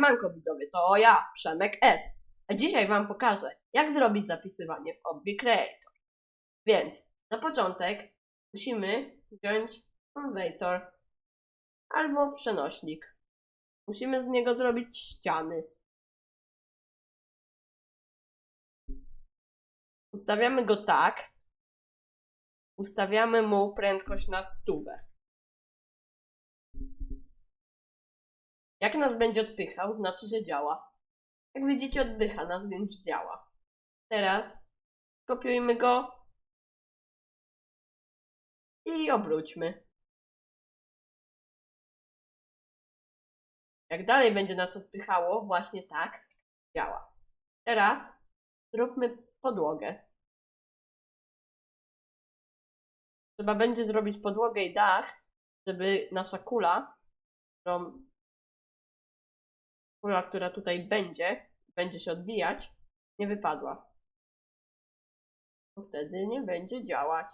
Manko widzowie, to ja, Przemek S. A dzisiaj Wam pokażę, jak zrobić zapisywanie w Obby Creator. Więc na początek musimy wziąć konwektor albo przenośnik. Musimy z niego zrobić ściany. Ustawiamy go tak. Ustawiamy mu prędkość na stówę. Jak nas będzie odpychał, znaczy, że działa. Jak widzicie, odpycha nas, więc działa. Teraz kopiujmy go i obróćmy. Jak dalej będzie nas odpychało, właśnie tak działa. Teraz zróbmy podłogę. Trzeba będzie zrobić podłogę i dach, żeby nasza kula, którą kula, która tutaj będzie, będzie się odbijać, nie wypadła. Bo wtedy nie będzie działać.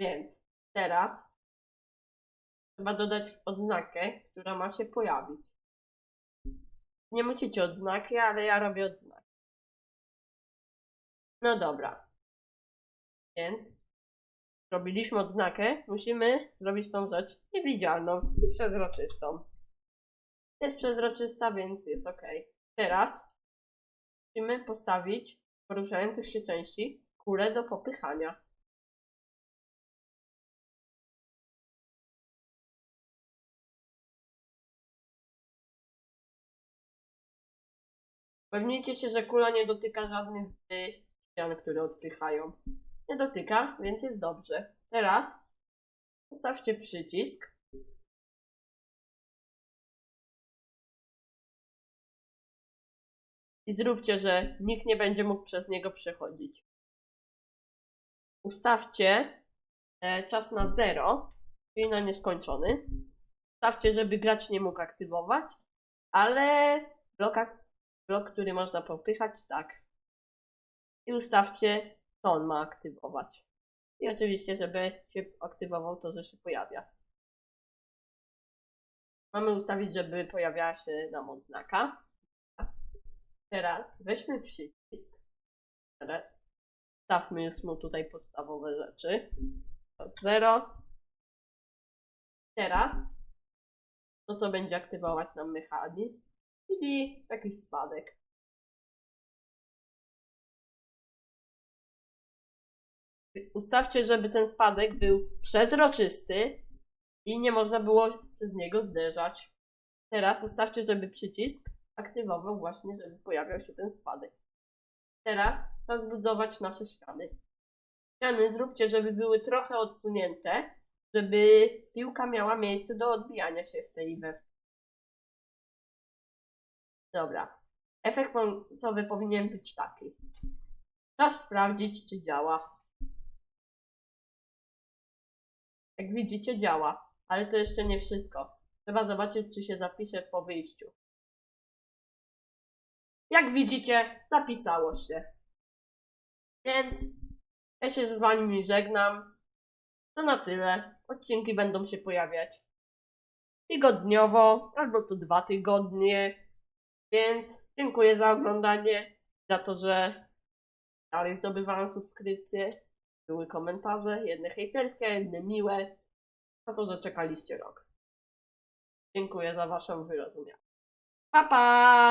Więc teraz trzeba dodać odznakę, która ma się pojawić. Nie musicie odznaki, ale ja robię odznaki. No dobra. Więc robiliśmy odznakę, musimy zrobić tą rzecz niewidzialną i przezroczystą. Jest przezroczysta, więc jest ok. Teraz musimy postawić poruszających się części kulę do popychania. Upewnijcie się, że kula nie dotyka żadnych z ścian, które odpychają. Nie dotyka, więc jest dobrze. Teraz postawcie przycisk. I zróbcie, że nikt nie będzie mógł przez niego przechodzić. Ustawcie e, czas na 0, czyli na nieskończony. Ustawcie, żeby gracz nie mógł aktywować, ale bloka, blok, który można popychać, tak. I ustawcie, co on ma aktywować. I oczywiście, żeby się aktywował to, że się pojawia. Mamy ustawić, żeby pojawiała się nam odznaka. Teraz weźmy przycisk. Teraz stawmy mu tutaj podstawowe rzeczy. Teraz 0. Teraz to, co będzie aktywować nam mechanizm, czyli taki spadek. Ustawcie, żeby ten spadek był przezroczysty i nie można było przez niego zderzać. Teraz ustawcie, żeby przycisk aktywował właśnie, żeby pojawiał się ten spadek. Teraz czas budować nasze ściany. Ściany zróbcie, żeby były trochę odsunięte, żeby piłka miała miejsce do odbijania się w tej we. Dobra. Efekt końcowy powinien być taki. Czas sprawdzić, czy działa. Jak widzicie, działa, ale to jeszcze nie wszystko. Trzeba zobaczyć, czy się zapisze po wyjściu. Jak widzicie, zapisało się. Więc ja się z wami żegnam. To na tyle. Odcinki będą się pojawiać tygodniowo albo co dwa tygodnie. Więc dziękuję za oglądanie, za to, że dalej zdobywałam subskrypcje. Były komentarze, jedne hejterskie, jedne miłe. Za to, że czekaliście rok. Dziękuję za waszą wyrozumiałe. Pa, pa!